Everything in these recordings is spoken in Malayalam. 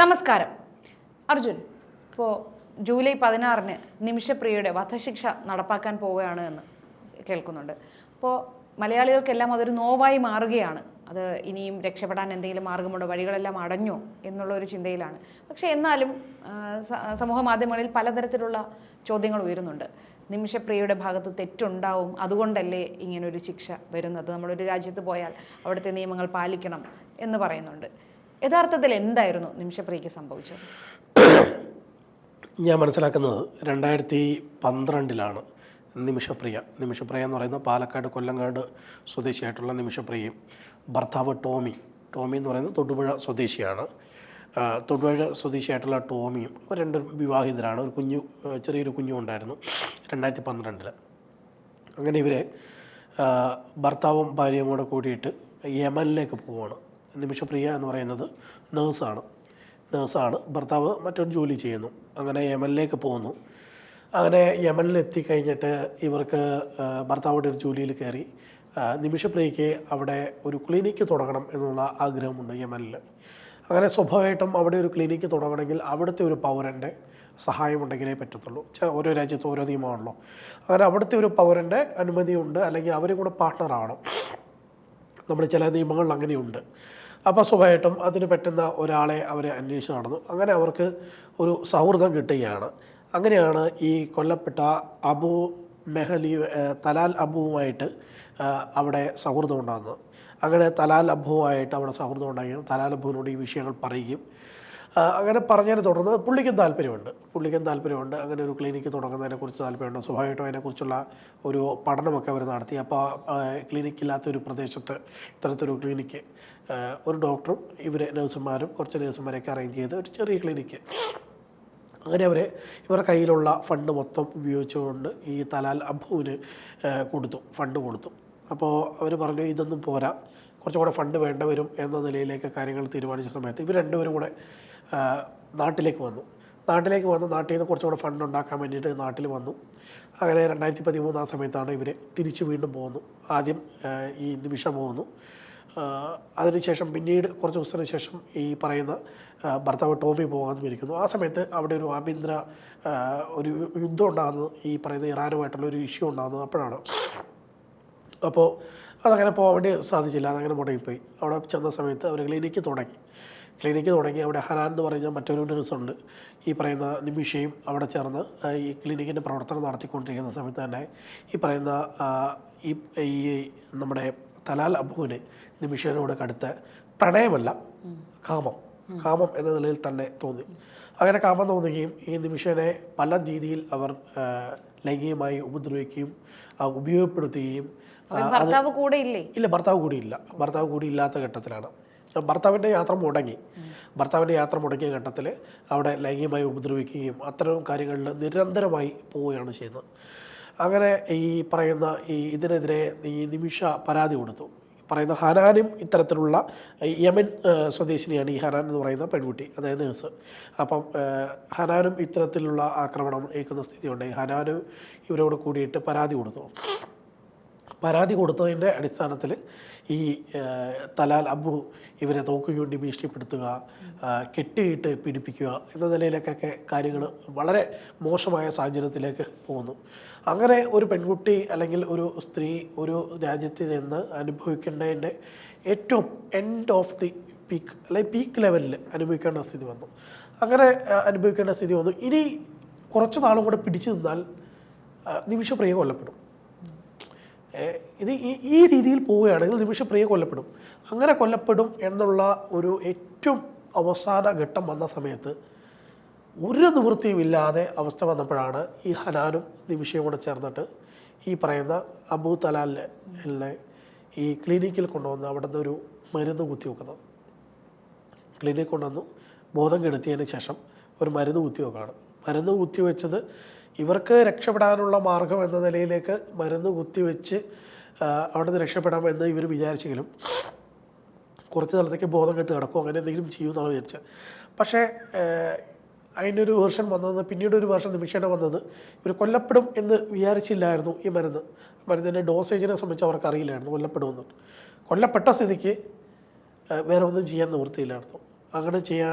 നമസ്കാരം. അർജുൻ ഇപ്പോൾ ജൂലൈ പതിനാറിന് നിമിഷപ്രിയയുടെ വധശിക്ഷ നടപ്പാക്കാൻ പോവുകയാണ് എന്ന് കേൾക്കുന്നുണ്ട്. അപ്പോൾ മലയാളികൾക്കെല്ലാം അതൊരു നോവായി മാറുകയാണ്. അത് ഇനിയും രക്ഷപ്പെടാൻ എന്തെങ്കിലും മാർഗമുണ്ടോ? വഴികളെല്ലാം അടഞ്ഞോ? എന്നുള്ള ഒരു ചിന്തയിലാണ്. പക്ഷേ എന്നാലും സമൂഹ മാധ്യമങ്ങളിൽ പലതരത്തിലുള്ള ചോദ്യങ്ങൾ ഉയരുന്നുണ്ട്. നിമിഷപ്രിയയുടെ ഭാഗത്ത് തെറ്റുണ്ടാവും അതുകൊണ്ടല്ലേ ഇങ്ങനൊരു ശിക്ഷ വരുന്നത്? നമ്മളൊരു രാജ്യത്ത് പോയാൽ അവിടുത്തെ നിയമങ്ങൾ പാലിക്കണം എന്ന് പറയുന്നുണ്ട്. യഥാർത്ഥത്തിൽ എന്തായിരുന്നു നിമിഷപ്രിയയ്ക്ക് സംഭവിച്ചത്? ഞാൻ മനസ്സിലാക്കുന്നത് രണ്ടായിരത്തി പന്ത്രണ്ടിലാണ് നിമിഷപ്രിയ. നിമിഷപ്രിയ എന്ന് പറയുന്ന പാലക്കാട് കൊല്ലങ്ങാട് സ്വദേശിയായിട്ടുള്ള നിമിഷപ്രിയയും ഭർത്താവ് ടോമി. ടോമി എന്ന് പറയുന്നത് തൊടുപുഴ സ്വദേശിയാണ്. തൊടുപുഴ സ്വദേശിയായിട്ടുള്ള ടോമിയും രണ്ടും വിവാഹിതരാണ്. ഒരു കുഞ്ഞു ചെറിയൊരു കുഞ്ഞു ഉണ്ടായിരുന്നു രണ്ടായിരത്തി പന്ത്രണ്ടിൽ അങ്ങനെ ഇവർ ഭർത്താവും ഭാര്യയും കൂടെ കൂടിയിട്ട് യമനിലേക്ക് പോവുകയാണ് നിമിഷപ്രിയ എന്ന് പറയുന്നത് നേഴ്സാണ്. നേഴ്സാണ്. ഭർത്താവ് മറ്റൊരു ജോലി ചെയ്യുന്നു. അങ്ങനെ യമനിലേക്ക് പോകുന്നു. അങ്ങനെ യമനിൽ എത്തിക്കഴിഞ്ഞിട്ട് ഇവർക്ക് ഭർത്താവിന്റെ ഒരു ജോലിയിൽ കയറി. നിമിഷപ്രിയയ്ക്ക് അവിടെ ഒരു ക്ലിനിക്ക് തുടങ്ങണം എന്നുള്ള ആഗ്രഹമുണ്ട് യമനിൽ. അങ്ങനെ സ്വാഭാവികമായിട്ടും അവിടെ ഒരു ക്ലിനിക്ക് തുടങ്ങണമെങ്കിൽ അവിടുത്തെ ഒരു പൗരന്റെ സഹായമുണ്ടെങ്കിലേ പറ്റത്തുള്ളൂ. ഓരോ രാജ്യത്ത് ഓരോ നിയമമാണല്ലോ. അങ്ങനെ അവിടുത്തെ ഒരു പൗരന്റെ അനുമതിയുണ്ട്. അല്ലെങ്കിൽ അവരും കൂടെ പാർട്ട്ണറാവണം നമ്മുടെ ചില നിയമങ്ങളിൽ അങ്ങനെയുണ്ട്. അപ്പോൾ സ്വാഭാവികമായിട്ടും അതിന് പറ്റുന്ന ഒരാളെ അവർ അന്വേഷിച്ച് നടന്നു. അങ്ങനെ അവർക്ക് ഒരു സൗഹൃദം കിട്ടുകയാണ്. അങ്ങനെയാണ് ഈ കൊല്ലപ്പെട്ട അബു മെഹലി തലാൽ അബുവുമായിട്ട് അവിടെ സൗഹൃദം ഉണ്ടാകുന്നത്. അങ്ങനെ തലാൽ അബുവുമായിട്ട് അവിടെ സൗഹൃദം ഉണ്ടാകുകയും തലാൽ അബുവിനോട് ഈ വിഷയങ്ങൾ പറയുകയും അങ്ങനെ പറഞ്ഞതിനെ തുടർന്ന് പുള്ളിക്കും താല്പര്യമുണ്ട്. പുള്ളിക്കും താല്പര്യമുണ്ട്. അങ്ങനെ ഒരു ക്ലിനിക്ക് തുടങ്ങുന്നതിനെക്കുറിച്ച് താല്പര്യമുണ്ട്. സ്വാഭാവികമായിട്ടും അതിനെക്കുറിച്ചുള്ള ഒരു പഠനമൊക്കെ അവർ നടത്തി. അപ്പോൾ ക്ലിനിക്ക് ഇല്ലാത്ത ഒരു പ്രദേശത്ത് ഇത്തരത്തിലൊരു ക്ലിനിക്ക് ഒരു ഡോക്ടറും ഇവർ നഴ്സുമാരും കുറച്ച് നഴ്സുമാരെയൊക്കെ അറേഞ്ച് ചെയ്ത് ഒരു ചെറിയ ക്ലിനിക്ക് അങ്ങനെ അവർ ഇവരുടെ കയ്യിലുള്ള ഫണ്ട് മൊത്തം ഉപയോഗിച്ചുകൊണ്ട് ഈ തലാൽ അബുവിന് കൊടുത്തു. ഫണ്ട് കൊടുത്തു. അപ്പോൾ അവർ പറഞ്ഞു ഇതൊന്നും പോരാ. കുറച്ചും കൂടെ ഫണ്ട് വേണ്ട വരും എന്ന നിലയിലേക്ക് കാര്യങ്ങൾ തീരുമാനിച്ച സമയത്ത് ഇവർ രണ്ടുപേരും കൂടെ നാട്ടിലേക്ക് വന്നു. നാട്ടിലേക്ക് വന്ന് നാട്ടിൽ നിന്ന് കുറച്ചും കൂടെ ഫണ്ട് ഉണ്ടാക്കാൻ വേണ്ടിയിട്ട് നാട്ടിൽ വന്നു. അങ്ങനെ രണ്ടായിരത്തി പതിമൂന്ന് ആ സമയത്താണ് ഇവർ തിരിച്ച് വീണ്ടും പോകുന്നു ആദ്യം ഈ നിമിഷം പോകുന്നു. അതിനുശേഷം പിന്നീട് കുറച്ച് ദിവസത്തിന് ശേഷം ഈ പറയുന്ന ഭർത്താവ് ടോമി പോകാമെന്ന് വിരിക്കുന്നു ആ സമയത്ത് അവിടെ ഒരു ആഭ്യന്തര ഒരു യുദ്ധം ഉണ്ടാകുന്നത് ഈ പറയുന്ന ഇറാനുമായിട്ടുള്ള ഒരു ഇഷ്യൂ ഉണ്ടാകുന്നത് അപ്പോഴാണ്. അപ്പോൾ അതങ്ങനെ പോകാൻ വേണ്ടി സാധിച്ചില്ല. അതങ്ങനെ മുടങ്ങിപ്പോയി. അവിടെ ചെന്ന സമയത്ത് അവർ ക്ലിനിക്ക് തുടങ്ങി. ക്ലിനിക്ക് തുടങ്ങി. അവിടെ ഹനാൻ എന്ന് പറഞ്ഞാൽ മറ്റൊരു നഴ്സുണ്ട് ഈ പറയുന്ന നിമിഷയും അവിടെ ചേർന്ന് ഈ ക്ലിനിക്കിന്റെ പ്രവർത്തനം നടത്തിക്കൊണ്ടിരിക്കുന്ന സമയത്ത് തന്നെ ഈ പറയുന്ന ഈ ഈ നമ്മുടെ തലാൽ അബുവിന് നിമിഷനോട് കടുത്ത പ്രണയമല്ല കാമം. കാമം എന്ന നിലയിൽ തന്നെ തോന്നി. അങ്ങനെ കാമം തോന്നുകയും ഈ നിമിഷനെ പല രീതിയിൽ അവർ ലൈംഗികമായി ഉപദ്രവിക്കുകയും ഉപയോഗപ്പെടുത്തുകയും ഭർത്താവ് കൂടെ ഇല്ലേ? ഇല്ല ഭർത്താവ് കൂടിയില്ല ഭർത്താവ് കൂടി ഇല്ലാത്ത ഘട്ടത്തിലാണ്. ഭർത്താവിന്റെ യാത്ര മുടങ്ങി. ഭർത്താവിന്റെ യാത്ര മുടങ്ങിയ ഘട്ടത്തിൽ അവിടെ ലൈംഗികമായി ഉപദ്രവിക്കുകയും അത്തരം കാര്യങ്ങളിൽ നിരന്തരമായി പോവുകയാണ് ചെയ്യുന്നത്. അങ്ങനെ ഈ പറയുന്ന ഈ ഇതിനെതിരെ ഈ നിമിഷ പരാതി കൊടുത്തു. പറയുന്ന ഹനാനും ഇത്തരത്തിലുള്ള യമൻ സ്വദേശിനിയാണ് ഈ ഹനാൻ എന്ന് പറയുന്ന പെൺകുട്ടി അതായത് നേഴ്സ്. അപ്പം ഹനാനും ഇത്തരത്തിലുള്ള ആക്രമണം ഏൽക്കുന്ന സ്ഥിതി ഉണ്ടായി ഹനാനും ഇവരോട് കൂടിയിട്ട് പരാതി കൊടുത്തു. പരാതി കൊടുത്തതിന്റെ അടിസ്ഥാനത്തിൽ ഈ തലാൽ അബു ഇവരെ തോക്കു ചൂണ്ടി ഭീഷണിപ്പെടുത്തുക കെട്ടിയിട്ട് പിടിപ്പിക്കുക എന്ന നിലയിലേക്കൊക്കെ കാര്യങ്ങൾ വളരെ മോശമായ സാഹചര്യത്തിലേക്ക് പോകുന്നു. അങ്ങനെ ഒരു പെൺകുട്ടി അല്ലെങ്കിൽ ഒരു സ്ത്രീ ഒരു രാജ്യത്ത് നിന്ന് അനുഭവിക്കേണ്ടതിന്റെ ഏറ്റവും എൻഡ് ഓഫ് ദി പീക്ക് അല്ലെങ്കിൽ പീക്ക് ലെവലിൽ അനുഭവിക്കേണ്ട സ്ഥിതി വന്നു. അങ്ങനെ അനുഭവിക്കേണ്ട സ്ഥിതി വന്നു. ഇനി കുറച്ച് നാളും കൂടെ പിടിച്ചു നിന്നാൽ നിമിഷപ്രിയ കൊല്ലപ്പെടും. ഇത് ഈ രീതിയിൽ പോവുകയാണെങ്കിൽ നിമിഷപ്രിയ കൊല്ലപ്പെടും. അങ്ങനെ കൊല്ലപ്പെടും എന്നുള്ള ഒരു ഏറ്റവും അവസാന ഘട്ടം വന്ന സമയത്ത് ഒരു നിവൃത്തിയും ഇല്ലാതെ അവസ്ഥ വന്നപ്പോഴാണ് ഈ ഹനാനും നിമിഷയും കൂടെ ചേർന്നിട്ട് ഈ പറയുന്ന അബൂ തലാലിനെ ഈ ക്ലിനിക്കിൽ കൊണ്ടുവന്ന് അവിടെ നിന്ന് ഒരു മരുന്ന് കുത്തി വെക്കുന്നത് ക്ലിനിക് കൊണ്ടുവന്നു ബോധം കെടുത്തിയതിന് ശേഷം ഒരു മരുന്ന് കുത്തിവെക്കാണ് മരുന്ന് കുത്തിവെച്ചത് ഇവർക്ക് രക്ഷപ്പെടാനുള്ള മാർഗം എന്ന നിലയിലേക്ക് മരുന്ന് കുത്തിവെച്ച് വെച്ച് അവിടെ നിന്ന് രക്ഷപ്പെടാമെന്ന് ഇവർ വിചാരിച്ചെങ്കിലും കുറച്ച് സ്ഥലത്തേക്ക് ബോധം കെട്ട് കിടക്കും അങ്ങനെ എന്തെങ്കിലും ചെയ്യുമെന്നാണ് വിചാരിച്ചത്. പക്ഷേ അതിനൊരു വേർഷൻ വന്നത് പിന്നീട് ഒരു വേർഷൻ നിമിഷേന വന്നത്. ഇവർ കൊല്ലപ്പെടും എന്ന് വിചാരിച്ചില്ലായിരുന്നു ഈ മരുന്ന്. മരുന്നിന്റെ ഡോസേജിനെ സംബന്ധിച്ച് അവർക്ക് അറിയില്ലായിരുന്നു കൊല്ലപ്പെടുമെന്ന്. കൊല്ലപ്പെട്ട സ്ഥിതിക്ക് വേറെ ഒന്നും ചെയ്യാൻ നിവൃത്തിയില്ലായിരുന്നു. അങ്ങനെ ചെയ്യാൻ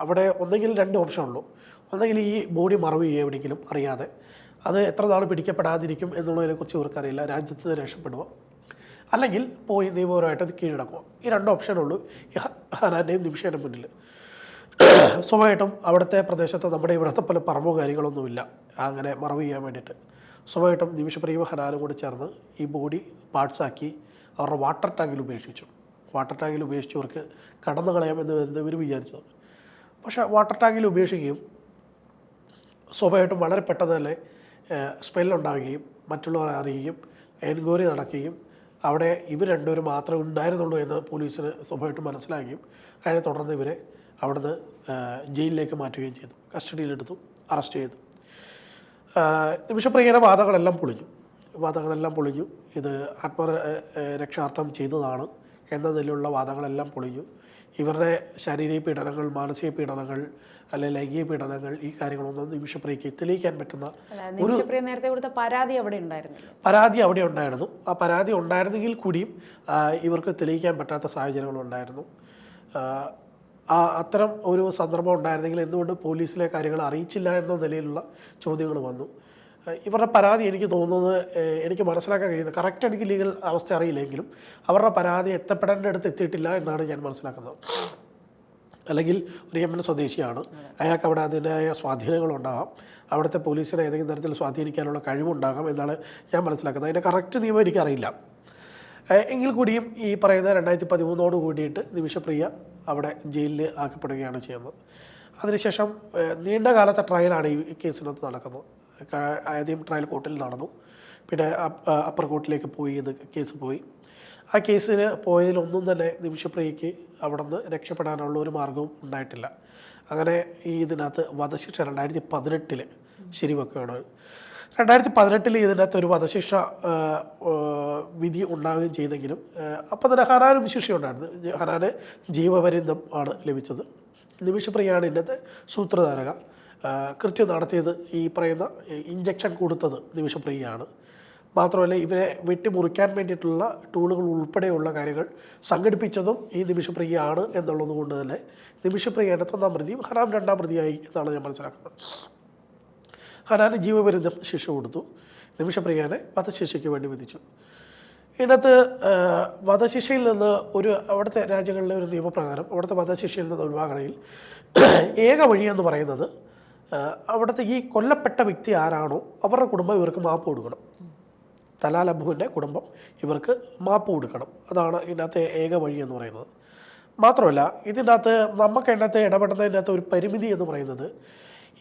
അവിടെ ഒന്നെങ്കിൽ രണ്ട് ഓപ്ഷൻ ഉള്ളൂ. ഒന്നെങ്കിൽ ഈ ബോഡി മറവ് ചെയ്യുക എവിടെയെങ്കിലും അറിയാതെ. അത് എത്ര നാൾ പിടിക്കപ്പെടാതിരിക്കും എന്നുള്ളതിനെക്കുറിച്ച് ഇവർക്കറിയില്ല. രാജ്യത്ത് രക്ഷപ്പെടുക. അല്ലെങ്കിൽ പോയി നിയമപരമായിട്ട് അത് കീഴടക്കുക. ഈ രണ്ട് ഓപ്ഷനുള്ളൂ ഹനാന്റെയും നിമിഷയുടെ മുന്നിൽ സ്വാഭാവികമായിട്ടും അവിടുത്തെ പ്രദേശത്ത് നമ്മുടെ ഇവിടുത്തെ പോലെ പറമ്പോ കാര്യങ്ങളൊന്നുമില്ല. അങ്ങനെ മറവ് ചെയ്യാൻ വേണ്ടിയിട്ട്. സ്വാഭാവികമായിട്ടും നിമിഷപ്രിയും ഹനാലും കൂടി ചേർന്ന് ഈ ബോഡി പാർട്സാക്കി അവരുടെ വാട്ടർ ടാങ്കിൽ ഉപേക്ഷിച്ചു. വാട്ടർ ടാങ്കിൽ ഉപേക്ഷിച്ചവർക്ക് കടന്നു കളയാമെന്ന് വരുന്നത് ഇവർ വിചാരിച്ചത്? പക്ഷേ വാട്ടർ ടാങ്കിൽ ഉപേക്ഷിക്കുകയും സ്വാഭാവികമായിട്ടും വളരെ പെട്ടെന്ന് തന്നെ സ്മെല്ലുണ്ടാവുകയും മറ്റുള്ളവരെ അറിയുകയും എൻക്വയറി നടക്കുകയും അവിടെ ഇവർ രണ്ടുപേരും മാത്രമേ ഉണ്ടായിരുന്നുള്ളൂ എന്ന് പോലീസിന് സ്വാഭാവികമായിട്ടും മനസ്സിലാക്കുകയും അതിനെ തുടർന്ന് ഇവരെ അവിടുന്ന് ജയിലിലേക്ക് മാറ്റുകയും ചെയ്തു. കസ്റ്റഡിയിലെടുത്തു അറസ്റ്റ് ചെയ്തു. നിമിഷപ്രിയയുടെ വാദങ്ങളെല്ലാം പൊളിഞ്ഞു. വാദങ്ങളെല്ലാം പൊളിഞ്ഞു. ഇത് ആത്മരക്ഷാർത്ഥം ചെയ്തതാണ് എന്ന നിലയിലുള്ള വാദങ്ങളെല്ലാം പൊളിഞ്ഞു. ഇവരുടെ ശാരീരിക പീഡനങ്ങൾ മാനസിക പീഡനങ്ങൾ അല്ലെ ലൈംഗിക പീഡനങ്ങൾ ഈ കാര്യങ്ങളൊന്നും നിമിഷപ്രിയയ്ക്ക് തെളിയിക്കാൻ പറ്റുന്ന ഒരു നേരത്തെ കൊടുത്ത പരാതി അവിടെ ഉണ്ടായിരുന്നില്ല. പരാതി അവിടെ ഉണ്ടായിരുന്നു. ആ പരാതി ഉണ്ടായിരുന്നെങ്കിൽ കൂടിയും ഇവർക്ക് തെളിയിക്കാൻ പറ്റാത്ത സാഹചര്യങ്ങളുണ്ടായിരുന്നു. അത്തരം ഒരു സന്ദർഭം ഉണ്ടായിരുന്നെങ്കിൽ എന്തുകൊണ്ട് പോലീസിലെ കാര്യങ്ങൾ അറിയിച്ചില്ല എന്ന നിലയിലുള്ള ചോദ്യങ്ങൾ വന്നു. ഇവരുടെ പരാതി എനിക്ക് തോന്നുന്നത് എനിക്ക് മനസ്സിലാക്കാൻ കഴിയുന്നത് കറക്റ്റ് എനിക്ക് ലീഗൽ അവസ്ഥ അറിയില്ലെങ്കിലും അവരുടെ പരാതി എത്തപ്പെടേണ്ട അടുത്ത് എത്തിയിട്ടില്ല എന്നാണ് ഞാൻ മനസ്സിലാക്കുന്നത്. അല്ലെങ്കിൽ ഒരു യമൻ സ്വദേശിയാണ്. അയാൾക്ക് അവിടെ അതിന്റെതായ സ്വാധീനങ്ങളുണ്ടാകാം അവിടുത്തെ പോലീസിനെ ഏതെങ്കിലും തരത്തിൽ സ്വാധീനിക്കാനുള്ള കഴിവുണ്ടാകാം എന്നാണ് ഞാൻ മനസ്സിലാക്കുന്നത്. അതിന്റെ കറക്റ്റ് നിയമം എനിക്കറിയില്ല. എങ്കിൽ കൂടിയും ഈ പറയുന്ന രണ്ടായിരത്തി പതിമൂന്നോട് കൂടിയിട്ട് നിമിഷപ്രിയ അവിടെ ജയിലിൽ ആക്കപ്പെടുകയാണ് ചെയ്യുന്നത്. അതിനുശേഷം നീണ്ട കാലത്തെ ട്രയലാണ് ഈ കേസിനകത്ത് നടക്കുന്നത്. ആദ്യം ട്രയൽ കോർട്ടിൽ നടന്നു. പിന്നെ അപ്പർ കോർട്ടിലേക്ക് പോയി ഇത് കേസ് പോയി. ആ കേസിന് പോയതിലൊന്നും തന്നെ നിമിഷപ്രിയയ്ക്ക് അവിടെ നിന്ന് രക്ഷപ്പെടാനുള്ള ഒരു മാർഗവും ഉണ്ടായിട്ടില്ല. അങ്ങനെ ഈ ഇതിനകത്ത് വധശിക്ഷ രണ്ടായിരത്തി പതിനെട്ടിൽ ശരിവെക്കുകയാണ്. രണ്ടായിരത്തി പതിനെട്ടിൽ ഇതിനകത്ത് ഒരു വധശിക്ഷ വിധി ഉണ്ടാവുകയും ചെയ്തെങ്കിലും അപ്പോൾ തന്നെ ഹനാനും ശിക്ഷയുണ്ടായിരുന്നു ഉണ്ടായിരുന്നു. ഹനാന് ജീവപര്യന്തം ആണ് ലഭിച്ചത്. നിമിഷപ്രിയാണ് ഇന്നത്തെ സൂത്രധാരക. കൃത്യം നടത്തിയത് ഈ പറയുന്ന ഇഞ്ചക്ഷൻ കൊടുത്തത് നിമിഷപ്രിയയാണ്. മാത്രമല്ല ഇവരെ വെട്ടിമുറിക്കാൻ വേണ്ടിയിട്ടുള്ള ടൂളുകൾ ഉൾപ്പെടെയുള്ള കാര്യങ്ങൾ സംഘടിപ്പിച്ചതും ഈ നിമിഷപ്രിയയാണ് എന്നുള്ളത് കൊണ്ട് തന്നെ നിമിഷപ്രിയയുടെ ഒന്നാം പ്രതിയും ഹറാം രണ്ടാം പ്രതിയായി എന്നാണ് ഞാൻ മനസ്സിലാക്കുന്നത്. ഹനാന് ജീവപര്യന്തം ശിക്ഷ കൊടുത്തു. നിമിഷപ്രിയാനെ വധശിക്ഷയ്ക്ക് വേണ്ടി വിധിച്ചു. ഇതിനകത്ത് വധശിക്ഷയിൽ നിന്ന് ഒരു അവിടുത്തെ രാജ്യങ്ങളിലെ ഒരു നിയമപ്രകാരം അവിടുത്തെ വധശിക്ഷയിൽ നിന്ന് ഒഴിവാകണയിൽ ഏക വഴിയെന്ന് പറയുന്നത് അവിടുത്തെ ഈ കൊല്ലപ്പെട്ട വ്യക്തി ആരാണോ അവരുടെ കുടുംബം ഇവർക്ക് മാപ്പ് കൊടുക്കണം. തലാൽ അബുവിന്റെ കുടുംബം ഇവർക്ക് മാപ്പ് കൊടുക്കണം. അതാണ് ഇതിനകത്തെ ഏക വഴി എന്ന് പറയുന്നത്. മാത്രമല്ല ഇതിനകത്ത് നമുക്ക് അതിനകത്ത് ഇടപെടുന്നതിനകത്ത് ഒരു പരിമിതി എന്ന് പറയുന്നത്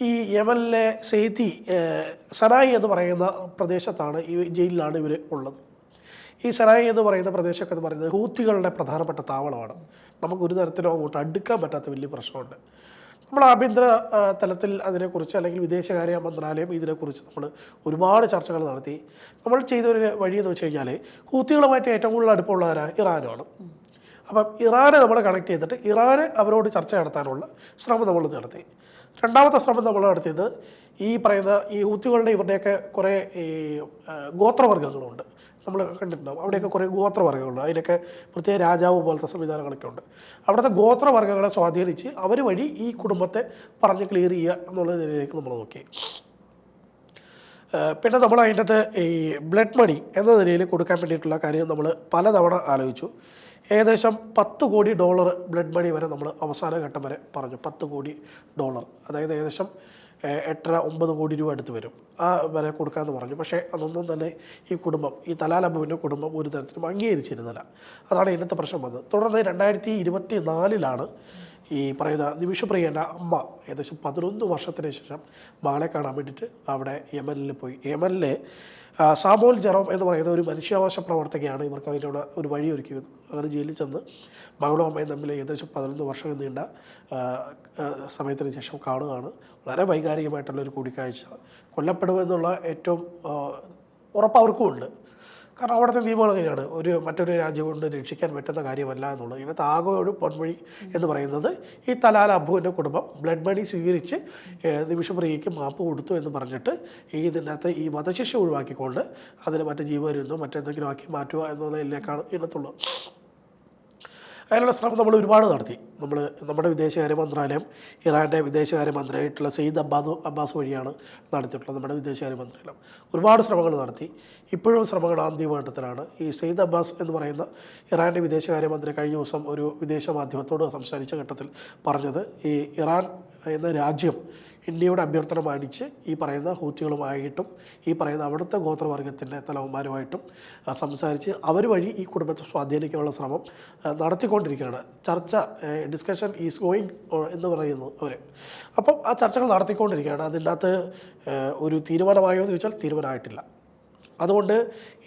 ഈ യമനിലെ സെയ്തി സറായി എന്ന് പറയുന്ന പ്രദേശത്താണ് ഈ ജയിലിലാണ് ഇവർ ഉള്ളത്. ഈ സറായി എന്ന് പറയുന്ന പ്രദേശമൊക്കെ എന്ന് പറയുന്നത് ഹൂത്തികളുടെ പ്രധാനപ്പെട്ട താവളമാണ്. നമുക്ക് ഒരു തരത്തിലോ അങ്ങോട്ട് അടുക്കാൻ പറ്റാത്ത വലിയ പ്രശ്നമുണ്ട്. നമ്മൾ ആഭ്യന്തര തലത്തിൽ അതിനെക്കുറിച്ച് അല്ലെങ്കിൽ വിദേശകാര്യ മന്ത്രാലയം ഇതിനെക്കുറിച്ച് നമ്മൾ ഒരുപാട് ചർച്ചകൾ നടത്തി. നമ്മൾ ചെയ്ത ഒരു വഴി എന്ന് വെച്ച് കഴിഞ്ഞാൽ ഹൂത്തികളുമായിട്ട് ഏറ്റവും കൂടുതൽ അടുപ്പമുള്ള ആരാ ഇറാനുമാണ്. അപ്പം ഇറാനെ നമ്മൾ കണക്ട് ചെയ്തിട്ട് ഇറാനെ അവരോട് ചർച്ച നടത്താനുള്ള ശ്രമം നമ്മൾ നടത്തി. രണ്ടാമത്തെ ശ്രമം നമ്മൾ നടത്തിയത് ഈ പറയുന്ന ഈ ഹൂത്തികളുടെ ഇവരുടെയൊക്കെ കുറേ ഈ ഗോത്രവർഗങ്ങളുണ്ട്. നമ്മൾ കണ്ടിട്ടുണ്ടാവും. അവിടെയൊക്കെ കുറേ ഗോത്രവർഗങ്ങളുണ്ട്. അതിനൊക്കെ പ്രത്യേക രാജാവ് പോലത്തെ സംവിധാനങ്ങളൊക്കെ ഉണ്ട്. അവിടുത്തെ ഗോത്രവർഗങ്ങളെ സ്വാധീനിച്ച് അവർ വഴി ഈ കുടുംബത്തെ പറഞ്ഞ് ക്ലിയർ ചെയ്യുക എന്നുള്ള നിലയിലേക്ക് നമ്മൾ നോക്കി. പിന്നെ നമ്മൾ അതിന്റെ അകത്ത് ഈ ബ്ലഡ് മണി എന്ന നിലയിൽ കൊടുക്കാൻ വേണ്ടിയിട്ടുള്ള കാര്യം നമ്മൾ പലതവണ ആലോചിച്ചു. ഏകദേശം പത്ത് കോടി ഡോളർ ബ്ലഡ് മണി വരെ നമ്മൾ അവസാന ഘട്ടം വരെ പറഞ്ഞു. പത്ത് കോടി ഡോളർ. അതായത് ഏകദേശം എട്ടര ഒമ്പത് കോടി രൂപ അടുത്ത് വരും. ആ വരെ കൊടുക്കാമെന്ന് പറഞ്ഞു. പക്ഷേ അതൊന്നും തന്നെ ഈ കുടുംബം ഈ തലാലബുവിന്റെ കുടുംബം ഒരു തരത്തിലും അംഗീകരിച്ചിരുന്നില്ല. അതാണ് ഇന്നത്തെ പ്രശ്നം വന്നത്. തുടർന്ന് രണ്ടായിരത്തി ഇരുപത്തി നാലിലാണ് ഈ പറയുന്ന നിമിഷപ്രിയന്റെ അമ്മ ഏകദേശം പതിനൊന്ന് വർഷത്തിന് ശേഷം മകളെ കാണാൻ വേണ്ടിയിട്ട് അവിടെ യമനിൽ പോയി. യമനിലെ സാമോൽ ജെറോം എന്ന് പറയുന്ന ഒരു മനുഷ്യാവകാശ പ്രവർത്തകയാണ് ഇവർക്ക് അതിനുള്ള ഒരു വഴി ഒരുക്കിയത് അങ്ങനെ ജയിലിൽ ചെന്ന് മകളും അമ്മയും തമ്മിൽ ഏകദേശം പതിനൊന്ന് വർഷം നീണ്ട സമയത്തിന് ശേഷം കാണുകയാണ്. വളരെ വൈകാരികമായിട്ടുള്ളൊരു കൂടിക്കാഴ്ച. കൊല്ലപ്പെടുമെന്നുള്ള ഏറ്റവും ഉറപ്പ് ഉണ്ട്. കാരണം അവിടുത്തെ നിയമങ്ങൾ അങ്ങനെയാണ്. ഒരു മറ്റൊരു രാജ്യം കൊണ്ട് രക്ഷിക്കാൻ പറ്റുന്ന കാര്യമല്ല എന്നുള്ളത്. ഇതിനകത്ത് ആകെ ഒരു പൊന്മൊഴി എന്ന് പറയുന്നത് ഈ തലാൽ അബുവിന്റെ കുടുംബം ബ്ലഡ് മണി സ്വീകരിച്ച് നിമിഷപ്രിയയ്ക്ക് മാപ്പ് കൊടുത്തു എന്ന് പറഞ്ഞിട്ട് ഈ ഇതിനകത്ത് ഈ വധശിക്ഷ ഒഴിവാക്കിക്കൊണ്ട് അതിന് മറ്റു ജീവരുന്നോ മറ്റെന്തെങ്കിലും ആക്കി മാറ്റുക എന്നുള്ളതിലേക്കാണ് ഇതിനകത്തുള്ളത് അതിനുള്ള ശ്രമം നമ്മൾ ഒരുപാട് നടത്തി. നമ്മൾ നമ്മുടെ വിദേശകാര്യ മന്ത്രാലയം ഇറാന്റെ വിദേശകാര്യ മന്ത്രിയായിട്ടുള്ള സെയ്ദ് അബ്ബാസ് അബ്ബാസ് വഴിയാണ് നടത്തിയിട്ടുള്ളത് നമ്മുടെ വിദേശകാര്യ മന്ത്രാലയം. ഒരുപാട് ശ്രമങ്ങൾ നടത്തി. ഇപ്പോഴും ശ്രമങ്ങൾ അന്തിമഘട്ടത്തിലാണ് ഈ സെയ്ദ് അബ്ബാസ് എന്ന് പറയുന്ന ഇറാന്റെ വിദേശകാര്യമന്ത്രി കഴിഞ്ഞ ദിവസം ഒരു വിദേശ മാധ്യമത്തോട് സംസാരിച്ച ഘട്ടത്തിൽ പറഞ്ഞത് ഈ ഇറാൻ എന്ന രാജ്യം ഇന്ത്യയുടെ അഭ്യർത്ഥന മാനിച്ച് ഈ പറയുന്ന ഹൂത്തികളുമായിട്ടും ഈ പറയുന്ന അവിടുത്തെ ഗോത്രവർഗത്തിന്റെ തലവന്മാരുമായിട്ടും സംസാരിച്ച് അവർ വഴി ഈ കുടുംബത്തെ സ്വാധീനിക്കാനുള്ള ശ്രമം നടത്തിക്കൊണ്ടിരിക്കുകയാണ്. ചർച്ച ഡിസ്കഷൻ ഈസ് ഗോയിങ് എന്ന് പറയുന്നു അവർ. അപ്പം ആ ചർച്ചകൾ നടത്തിക്കൊണ്ടിരിക്കുകയാണ്. അതിന്റെ അകത്ത് ഒരു തീരുമാനമായോ എന്ന് ചോദിച്ചാൽ തീരുമാനമായിട്ടില്ല. അതുകൊണ്ട്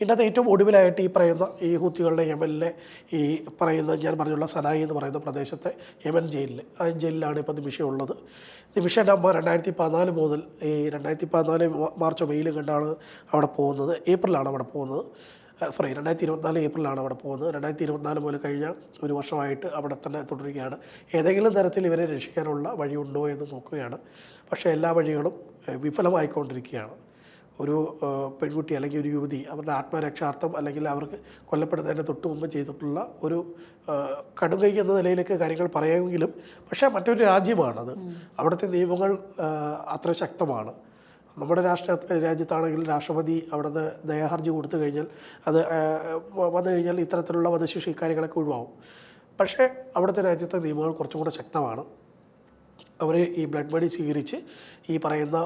ഇതിനകത്ത് ഏറ്റവും ഒടുവിലായിട്ട് ഈ പറയുന്ന ഈ ഹൂത്തികളുടെ യമനിലെ ഈ പറയുന്ന ഞാൻ പറഞ്ഞുള്ള സനായി എന്ന് പറയുന്ന പ്രദേശത്തെ യമൻ ജയിലിൽ ആ ജയിലിലാണ് ഇപ്പോൾ നിമിഷം ഉള്ളത്. നിമിഷയുടെ അമ്മ രണ്ടായിരത്തി പതിനാല് മുതൽ ഈ രണ്ടായിരത്തി പതിനാല് മാർച്ചോ മെയിലും കണ്ടാണ് അവിടെ പോകുന്നത്. ഏപ്രിലാണ് അവിടെ പോകുന്നത്. സോറി രണ്ടായിരത്തി ഇരുപത്തിനാല് ഏപ്രിലാണ് അവിടെ പോകുന്നത്. രണ്ടായിരത്തി ഇരുപത്തിനാല് മുതൽ കഴിഞ്ഞ ഒരു വർഷമായിട്ട് അവിടെ തന്നെ തുടരുകയാണ്. ഏതെങ്കിലും തരത്തിൽ ഇവരെ രക്ഷിക്കാനുള്ള വഴിയുണ്ടോ എന്ന് നോക്കുകയാണ്. പക്ഷേ എല്ലാ വഴികളും വിഫലമായിക്കൊണ്ടിരിക്കുകയാണ്. ഒരു പെൺകുട്ടി അല്ലെങ്കിൽ ഒരു യുവതി അവരുടെ ആത്മരക്ഷാർത്ഥം അല്ലെങ്കിൽ അവർക്ക് കൊല്ലപ്പെടുന്നതിന്റെ തൊട്ട് മുമ്പ് ചെയ്തിട്ടുള്ള ഒരു കടുകൈ എന്ന നിലയിലേക്ക് കാര്യങ്ങൾ പറയാമെങ്കിലും പക്ഷേ മറ്റൊരു രാജ്യമാണത്. അവിടുത്തെ നിയമങ്ങൾ അത്ര ശക്തമാണ്. നമ്മുടെ രാഷ്ട്ര രാജ്യത്താണെങ്കിൽ രാഷ്ട്രപതി അവിടുന്ന് ദയാഹർജി കൊടുത്തു കഴിഞ്ഞാൽ അത് വന്നു കഴിഞ്ഞാൽ ഇത്തരത്തിലുള്ള വധശിക്ഷ ഇക്കാര്യങ്ങളൊക്കെ ഒഴിവാകും. പക്ഷേ അവിടുത്തെ രാജ്യത്തെ നിയമങ്ങൾ കുറച്ചും കൂടെ ശക്തമാണ്. അവർ ഈ ബ്ലഡ് മണി സ്വീകരിച്ച് ഈ പറയുന്ന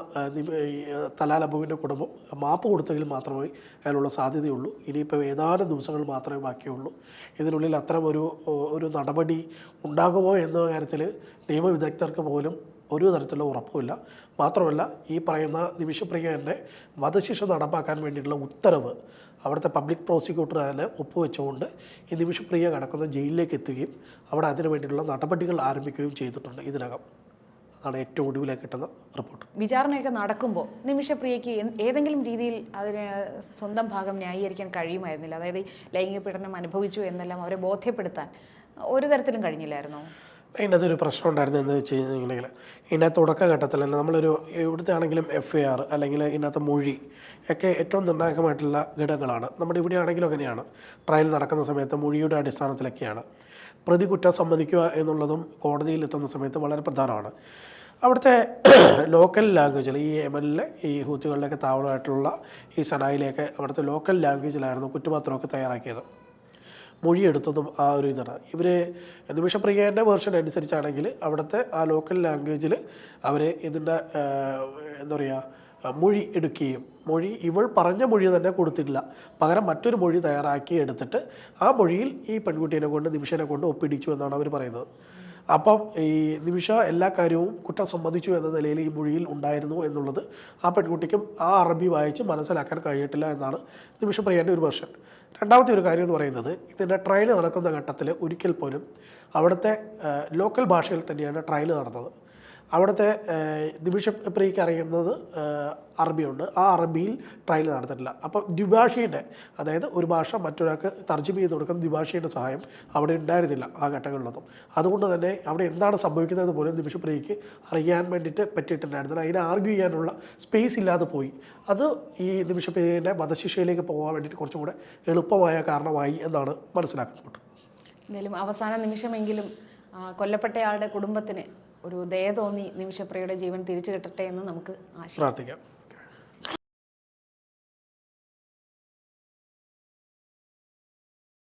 തലാലബുവിന്റെ കുടുംബം മാപ്പ് കൊടുത്തെങ്കിൽ മാത്രമേ അതിനുള്ള സാധ്യതയുള്ളൂ. ഇനിയിപ്പോൾ ഏതാനും ദിവസങ്ങൾ മാത്രമേ ബാക്കിയുള്ളൂ. ഇതിനുള്ളിൽ അത്തരം ഒരു ഒരു നടപടി ഉണ്ടാകുമോ എന്ന കാര്യത്തിൽ നിയമവിദഗ്ധർക്ക് പോലും ഒരു തരത്തിലുള്ള ഉറപ്പുമില്ല. മാത്രമല്ല ഈ പറയുന്ന നിമിഷപ്രിയ തന്നെ വധശിക്ഷ നടപ്പാക്കാൻ വേണ്ടിയിട്ടുള്ള ഉത്തരവ് അവിടുത്തെ പബ്ലിക് പ്രോസിക്യൂട്ടർ തന്നെ ഒപ്പുവെച്ചുകൊണ്ട് ഈ നിമിഷപ്രിയ കിടക്കുന്ന ജയിലിലേക്ക് എത്തുകയും അവിടെ അതിനു വേണ്ടിയിട്ടുള്ള നടപടികൾ ആരംഭിക്കുകയും ചെയ്തിട്ടുണ്ട് ഇതിനകം. അതാണ് ഏറ്റവും ഒടുവിലെ കിട്ടുന്ന റിപ്പോർട്ട്. വിചാരണയൊക്കെ നടക്കുമ്പോൾ നിമിഷപ്രിയയ്ക്ക് ഏതെങ്കിലും രീതിയിൽ അതിന് സ്വന്തം ഭാഗം ന്യായീകരിക്കാൻ കഴിയുമായിരുന്നില്ല. അതായത് ലൈംഗിക പീഡനം അനുഭവിച്ചു എന്നെല്ലാം അവരെ ബോധ്യപ്പെടുത്താൻ ഒരു തരത്തിലും കഴിഞ്ഞില്ലായിരുന്നു? അതിന്റെ അകത്തൊരു പ്രശ്നം ഉണ്ടായിരുന്നു എന്ന് വെച്ച് കഴിഞ്ഞിട്ടുണ്ടെങ്കിൽ ഇതിന്റെ തുടക്കഘട്ടത്തിൽ തന്നെ നമ്മളൊരു ഇവിടുത്തെ ആണെങ്കിലും എഫ് ഐ ആർ അല്ലെങ്കിൽ ഇതിനകത്ത് മൊഴി ഒക്കെ ഏറ്റവും നിർണായകമായിട്ടുള്ള ഘടകങ്ങളാണ്. നമ്മുടെ ഇവിടെ ആണെങ്കിലും അങ്ങനെയാണ്. ട്രയൽ നടക്കുന്ന സമയത്ത് മൊഴിയുടെ അടിസ്ഥാനത്തിലൊക്കെയാണ്. പ്രതി കുറ്റം സമ്മതിക്കുക എന്നുള്ളതും കോടതിയിൽ എത്തുന്ന സമയത്ത് വളരെ പ്രധാനമാണ്. അവിടുത്തെ ലോക്കൽ ലാംഗ്വേജിൽ ഈ യമനിലെ ഈ ഹൂത്തികളിലൊക്കെ താവളമായിട്ടുള്ള ഈ സനായിലേക്ക് അവിടുത്തെ ലോക്കൽ ലാംഗ്വേജിലായിരുന്നു കുറ്റപത്രമൊക്കെ തയ്യാറാക്കിയത്. മൊഴിയെടുത്തതും ആ ഒരു ഇതാണ്. ഇവർ നിമിഷപ്രിയേന്റെ വേർഷൻ അനുസരിച്ചാണെങ്കിൽ അവിടുത്തെ ആ ലോക്കൽ ലാംഗ്വേജിൽ അവർ ഇതിന്റെ എന്താ പറയുക മൊഴി എടുക്കുകയും മൊഴി ഇവൾ പറഞ്ഞ മൊഴി തന്നെ കൊടുത്തിട്ടില്ല. പകരം മറ്റൊരു മൊഴി തയ്യാറാക്കി എടുത്തിട്ട് ആ മൊഴിയിൽ ഈ പെൺകുട്ടീനെ കൊണ്ട് നിമിഷനെ കൊണ്ട് ഒപ്പിടിച്ചു എന്നാണ് അവർ പറയുന്നത്. അപ്പം ഈ നിമിഷ എല്ലാ കാര്യവും കുറ്റം സമ്മതിച്ചു എന്ന നിലയിൽ ഈ മൊഴിയിൽ ഉണ്ടായിരുന്നു എന്നുള്ളത് ആ പെൺകുട്ടിക്കും ആ അറബി വായിച്ച് മനസ്സിലാക്കാൻ കഴിയട്ടില്ല എന്നാണ് നിമിഷപ്രിയന്റെ ഒരു വെർഷൻ. രണ്ടാമത്തെ ഒരു കാര്യം എന്ന് പറയുന്നത് ഇതിന്റെ ട്രയൽ നടക്കുന്ന ഘട്ടത്തിൽ ഒരിക്കൽ പോലും അവിടുത്തെ ലോക്കൽ ഭാഷയിൽ തന്നെയാണ് ട്രയൽ നടന്നത്. അവിടുത്തെ നിമിഷപ്രിയയ്ക്ക് അറിയുന്നത് ഏഹ്, അറബിയുണ്ട്. ആ അറബിയിൽ ട്രയൽ നടത്തിട്ടില്ല അപ്പോൾ ദ്വിഭാഷയുടെ അതായത് ഒരു ഭാഷ മറ്റൊരാൾക്ക് തർജമ ചെയ്ത് കൊടുക്കുന്ന ദ്വിഭാഷയുടെ സഹായം അവിടെ ഉണ്ടായിരുന്നില്ല ആ ഘട്ടങ്ങളിലൊന്നും. അതുകൊണ്ട് തന്നെ അവിടെ എന്താണ് സംഭവിക്കുന്നത് പോലും നിമിഷപ്രിയയ്ക്ക് അറിയാൻ വേണ്ടിയിട്ട് പറ്റിയിട്ടുണ്ടായിരുന്നില്ല. അതിനെ ആർഗ്യൂ ചെയ്യാനുള്ള സ്പേസ് ഇല്ലാതെ പോയി. അത് ഈ നിമിഷപ്രിയയുടെ വധശിക്ഷയിലേക്ക് പോകാൻ വേണ്ടിയിട്ട് കുറച്ചും കൂടെ എളുപ്പമായ കാരണമായി എന്നാണ് മനസ്സിലാക്കുന്നത് എന്തായാലും അവസാന നിമിഷമെങ്കിലും കൊല്ലപ്പെട്ടയാളുടെ കുടുംബത്തിന് ഒരു ദയ തോന്നി നിമിഷപ്രിയയുടെ ജീവൻ തിരിച്ചു കിട്ടട്ടെ എന്ന് നമുക്ക് പ്രാർത്ഥിക്കാം.